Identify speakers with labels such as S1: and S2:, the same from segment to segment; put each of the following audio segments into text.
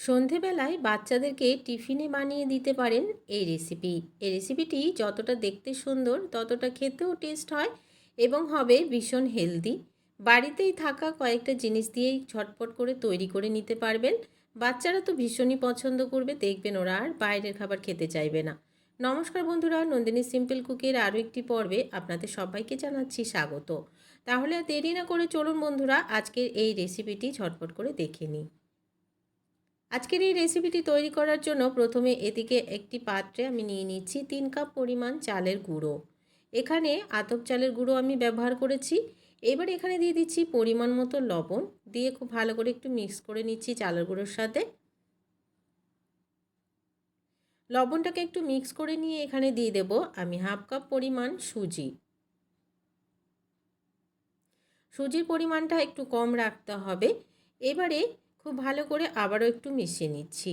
S1: সন্ধেবেলায় বাচ্চাদেরকে টিফিনে বানিয়ে দিতে পারেন এই রেসিপি। এই রেসিপিটি যতটা দেখতে সুন্দর, ততটা খেতেও টেস্ট হয় এবং হবে ভীষণ হেলদি। বাড়িতেই থাকা কয়েকটা জিনিস দিয়েই ঝটপট করে তৈরি করে নিতে পারবেন। বাচ্চারা তো ভীষণই পছন্দ করবে, দেখবেন ওরা আর বাইরের খাবার খেতে চাইবে না। নমস্কার বন্ধুরা, নন্দিনী সিম্পল কুকের আরও একটি পর্বে আপনাদের সবাইকে জানাচ্ছি স্বাগত। তাহলে দেরি না করে চলুন বন্ধুরা, আজকের এই রেসিপিটি ঝটপট করে দেখে নিই। আজকের এই রেসিপিটি তৈরি করার জন্য প্রথমে এদিকে একটি পাত্রে আমি নিয়ে নিচ্ছি তিন কাপ পরিমাণ চালের গুঁড়ো। এখানে আতপ চালের গুঁড়ো আমি ব্যবহার করেছি। এবার এখানে দিয়ে দিচ্ছি পরিমাণ মতো লবণ। দিয়ে খুব ভালো করে একটু মিক্স করে নিচ্ছি চালের গুঁড়োর সাথে। লবণটাকে একটু মিক্স করে নিয়ে এখানে দিয়ে দেব আমি হাফ কাপ পরিমাণ সুজি। সুজির পরিমাণটা একটু কম রাখতে হবে। এবারে খুব ভালো করে আবারও একটু মিশিয়ে নিচ্ছি।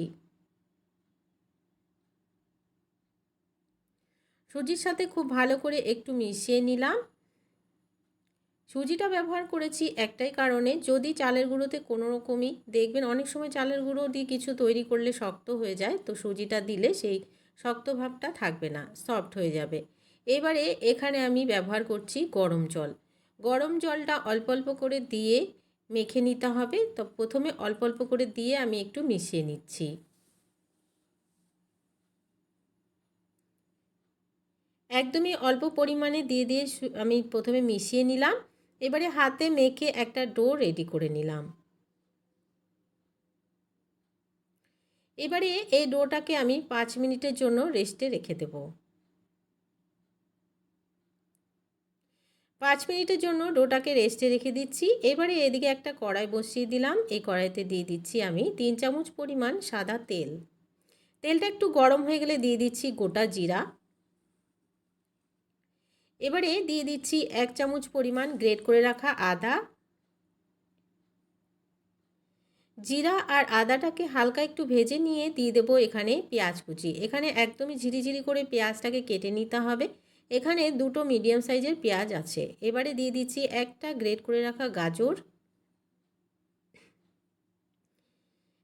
S1: সুজির সাথে খুব ভালো করে একটু মিশিয়ে নিলাম। সুজিটা ব্যবহার করেছি একটাই কারণে, যদি চালের গুঁড়োতে কোনো রকমই, দেখবেন অনেক সময় চালের গুঁড়ো দিয়ে কিছু তৈরি করলে শক্ত হয়ে যায়, তো সুজিটা দিলে সেই শক্ত ভাবটা থাকবে না সফট হয়ে যাবে। এবারে এখানে আমি ব্যবহার করছি গরম জল। গরম জলটা অল্প অল্প করে দিয়ে মেখে নিতে হবে। তো প্রথমে অল্প অল্প করে দিয়ে আমি একটু মিশিয়ে নিচ্ছি। একদমই অল্প পরিমাণে দিয়ে দিয়ে আমি প্রথমে মিশিয়ে নিলাম। এবারে হাতে মেখে একটা ডো রেডি করে নিলাম। এবারে এই ডোটাকে আমি পাঁচ মিনিটের জন্য রেস্টে রেখে দেব। পাঁচ মিনিটের জন্য ডোটাকে রেস্টে রেখে দিচ্ছি। এবারে এদিকে একটা কড়াই বসিয়ে দিলাম। এই কড়াইতে দিয়ে দিচ্ছি আমি তিন চামচ পরিমাণ সাদা তেল। তেলটা একটু গরম হয়ে গেলে দিয়ে দিচ্ছি গোটা জিরা। এবারে দিয়ে দিচ্ছি এক চামচ পরিমাণ গ্রেট করে রাখা আদা। জিরা আর আদাটাকে হালকা একটু ভেজে নিয়ে দিয়ে দেবো এখানে পেঁয়াজ কুচি। এখানে একদমই ঝিরিঝিরি করে পেঁয়াজটাকে কেটে নিতে হবে। এখানে দুটো মিডিয়াম সাইজের পেঁয়াজ আছে। এবারে দিয়ে দিচ্ছি একটা গ্রেট করে রাখা গাজর।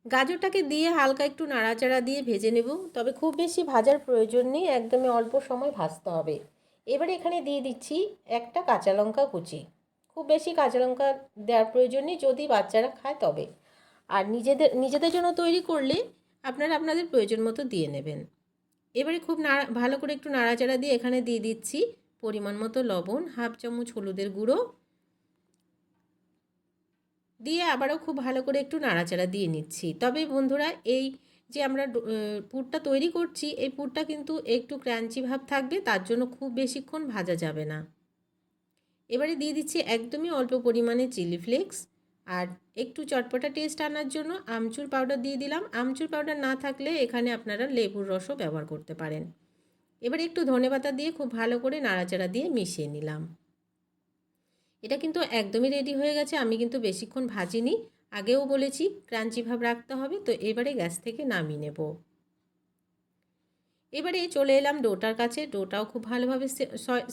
S1: গাজরটাকে দিয়ে হালকা একটু নাড়াচাড়া দিয়ে ভেজে নেব, তবে খুব বেশি ভাজার প্রয়োজন নেই, একদমই অল্প সময় ভাজতে হবে। এবারে এখানে দিয়ে দিচ্ছি একটা কাঁচা লঙ্কা কুচি। খুব বেশি কাঁচা লঙ্কা দেওয়ার প্রয়োজন নেই, যদি বাচ্চারা খায় তবে। আর নিজেদের নিজেদের জন্য তৈরি করলে আপনারা আপনাদের প্রয়োজন মতো দিয়ে নেবেন। এবারে খুব নাড়া, ভালো করে একটু নাড়াচাড়া দিয়ে এখানে দিয়ে দিচ্ছি পরিমাণ মতো লবণ, হাফ চামচ হলুদের গুঁড়ো। দিয়ে আবারও খুব ভালো করে একটু নাড়াচাড়া দিয়ে নিচ্ছি। তবে বন্ধুরা, এই যে আমরা পুরটা তৈরি করছি, এই পুরটা কিন্তু একটু ক্রাঞ্চি ভাব থাকবে, তার জন্য খুব বেশিক্ষণ ভাজা যাবে না। এবারে দিয়ে দিচ্ছি একদমই অল্প পরিমাণে চিলি ফ্লেক্স। আর একটু চটপটা টেস্ট আনার জন্য আমচুর পাউডার দিয়ে দিলাম। আমচুর পাউডার না থাকলে এখানে আপনারা লেবুর রসও ব্যবহার করতে পারেন। এবার একটু ধনে পাতা দিয়ে খুব ভালো করে নাড়াচাড়া দিয়ে মিশিয়ে নিলাম। এটা কিন্তু একদমই রেডি হয়ে গেছে, আমি কিন্তু বেশিক্ষণ ভাজিনি। আগেও বলেছি ক্রাঞ্চি ভাব রাখতে হবে, তো এবারে গ্যাস থেকে নামিয়ে নেব। এবারে চলে এলাম ডোটার কাছে, ডোটাও খুব ভালোভাবে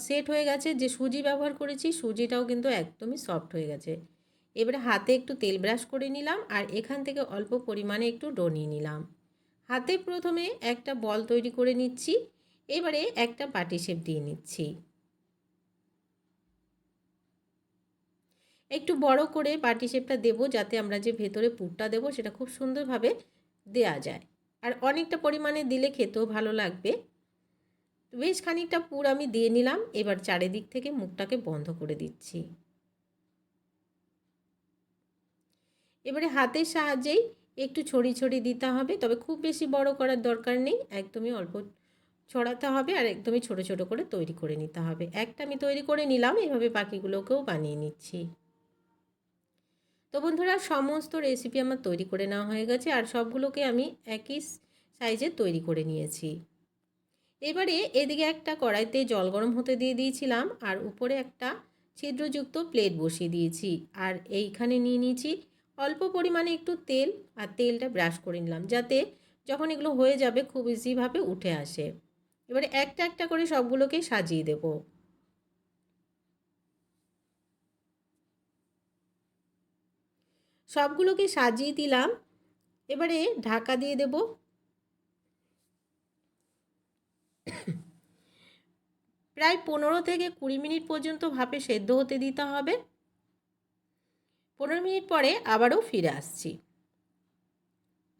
S1: সেট হয়ে গেছে। যে সুজি ব্যবহার করেছি, সুজিটাও কিন্তু একদমই সফট হয়ে গেছে। এবারে হাতে একটু তেল ব্রাশ করে নিলাম আর এখান থেকে অল্প পরিমাণে একটু ডো নিয়ে নিলাম। হাতে প্রথমে একটা বল তৈরি করে নিচ্ছি, এবারে একটা পাটি শেপ দিয়ে নিচ্ছি। একটু বড় করে পাটি শেপটা দেবো যাতে আমরা যে ভেতরে পুরটা দেবো সেটা খুব সুন্দরভাবে দেয়া যায়। আর অনেকটা পরিমাণে দিলে খেতেও ভালো লাগবে। বেশ খানিকটা পুর আমি দিয়ে নিলাম, এবার চারিদিক থেকে মুখটাকে বন্ধ করে দিচ্ছি। এবারে হাতের সাহায্যেই একটু ছড়ি ছড়ি দিতে হবে, তবে খুব বেশি বড় করার দরকার নেই, একদমই অল্প ছড়াতে হবে আর একদমই ছোট ছোট করে তৈরি করে নিতে হবে। একটা আমি তৈরি করে নিলাম এইভাবে বাকিগুলোকেও বানিয়ে নিচ্ছি। তো বন্ধুরা, সমস্ত রেসিপি আমার তৈরি করে নেওয়া হয়ে গেছে আর সবগুলোকে আমি একই সাইজের তৈরি করে নিয়েছি। এবারে এদিকে একটা কড়াইতে জল গরম হতে দিয়ে দিয়েছিলাম আর উপরে একটা ছিদ্রযুক্ত প্লেট বসিয়ে দিয়েছি আর এইখানে নিয়ে নিয়েছি অল্প পরিমাণে একটু তেল আর তেলটা ব্রাশ করে নিলাম যাতে যখন এগুলো হয়ে যাবে খুব ইজিভাবে উঠে আসে। এবারে একটা একটা করে সবগুলোকে সাজিয়ে দেবো। সবগুলোকে সাজিয়ে দিলাম। এবারে ঢাকা দিয়ে দেব। প্রায় পনেরো থেকে কুড়ি মিনিট পর্যন্ত ভাপে সেদ্ধ হতে দিতে হবে। পনেরো মিনিট পরে আবারও ফিরে আসছি।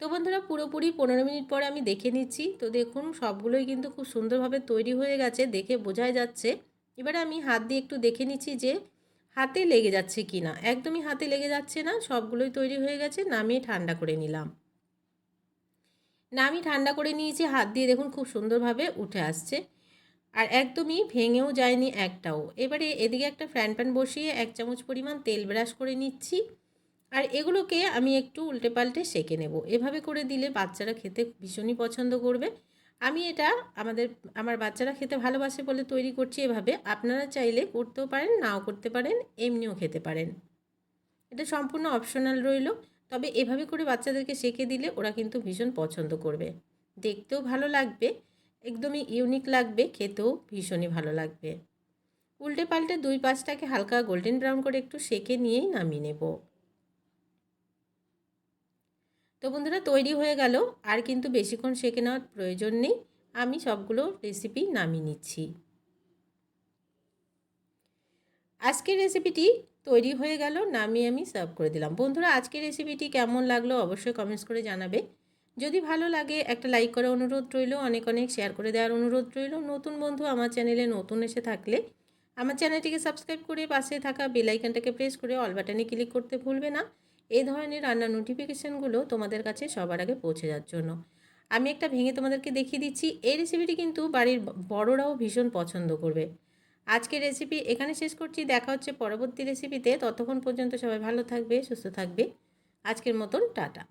S1: তো বন্ধুরা, পুরোপুরি পনেরো মিনিট পরে আমি দেখে নিচ্ছি। তো দেখুন, সবগুলোই কিন্তু খুব সুন্দরভাবে তৈরি হয়ে গেছে, দেখে বোঝাই যাচ্ছে। এবারে আমি হাত দিয়ে একটু দেখে নিচ্ছি যে হাতে লেগে যাচ্ছে কি না। একদমই হাতে লেগে যাচ্ছে না, সবগুলোই তৈরি হয়ে গেছে, নামিয়ে ঠান্ডা করে নিলাম। নামিয়ে ঠান্ডা করে নিয়েছি, হাত দিয়ে দেখুন খুব সুন্দরভাবে উঠে আসছে। আর একদমই ভেঙেও যায়নি একটাও। এবারে এদিকে একটা ফ্যান প্যান বসিয়ে এক চামচ পরিমাণ তেল ব্রাশ করে নিচ্ছি। আর এগুলোকে আমি একটু উল্টে পাল্টে সেঁকে নেব। এভাবে করে দিলে বাচ্চারা খেতে ভীষণই পছন্দ করবে। আমি এটা আমাদের, আমার বাচ্চারা খেতে ভালোবাসে বলে তৈরি করছি এভাবে। আপনারা চাইলে করতেও পারেন, নাও করতে পারেন, এমনিও খেতে পারেন। এটা সম্পূর্ণ অপশনাল রইল। তবে এভাবে করে বাচ্চাদেরকে শেখে দিলে ওরা কিন্তু ভীষণ পছন্দ করবে। দেখতেও ভালো লাগবে। একদমই ইউনিক লাগবে, খেতেও ভীষণই ভালো লাগবে। উল্টে পাল্টে দুই পাঁচটাকে হালকা গোল্ডেন ব্রাউন করে একটু সেকে নিয়েই নামিয়ে নেব। তো বন্ধুরা, তৈরি হয়ে গেল। আর কিন্তু বেশিক্ষণ সেঁকে নেওয়ার প্রয়োজন নেই। আমি সবগুলো রেসিপি নামিয়ে নিচ্ছি। আজকের রেসিপিটি তৈরি হয়ে গেল, নামিয়ে আমি সার্ভ করে দিলাম। বন্ধুরা, আজকের রেসিপিটি কেমন লাগল অবশ্যই কমেন্টস করে জানাবে। যদি ভালো লাগে, একটা লাইক করার অনুরোধ রইল, অনেক অনেক শেয়ার করে দেওয়ার অনুরোধ রইল। নতুন বন্ধু আমার চ্যানেলে নতুন এসে থাকলে, আমার চ্যানেলটিকে সাবস্ক্রাইব করে পাশে থাকা বেলাইকানটাকে প্রেস করে অল বাটনে ক্লিক করতে ভুলবে না। এই ধরনের রান্নার নোটিফিকেশানগুলো তোমাদের কাছে সবার আগে পৌঁছে যাওয়ার জন্য। আমি একটা ভেঙে তোমাদেরকে দেখিয়ে দিচ্ছি, এই রেসিপিটি কিন্তু বাড়ির বড়রাও ভীষণ পছন্দ করবে। আজকের রেসিপি এখানে শেষ করছি, দেখা হচ্ছে পরবর্তী রেসিপিতে ততক্ষণ পর্যন্ত সবাই ভালো থাকবে, সুস্থ থাকবে। আজকের মতন টাটা।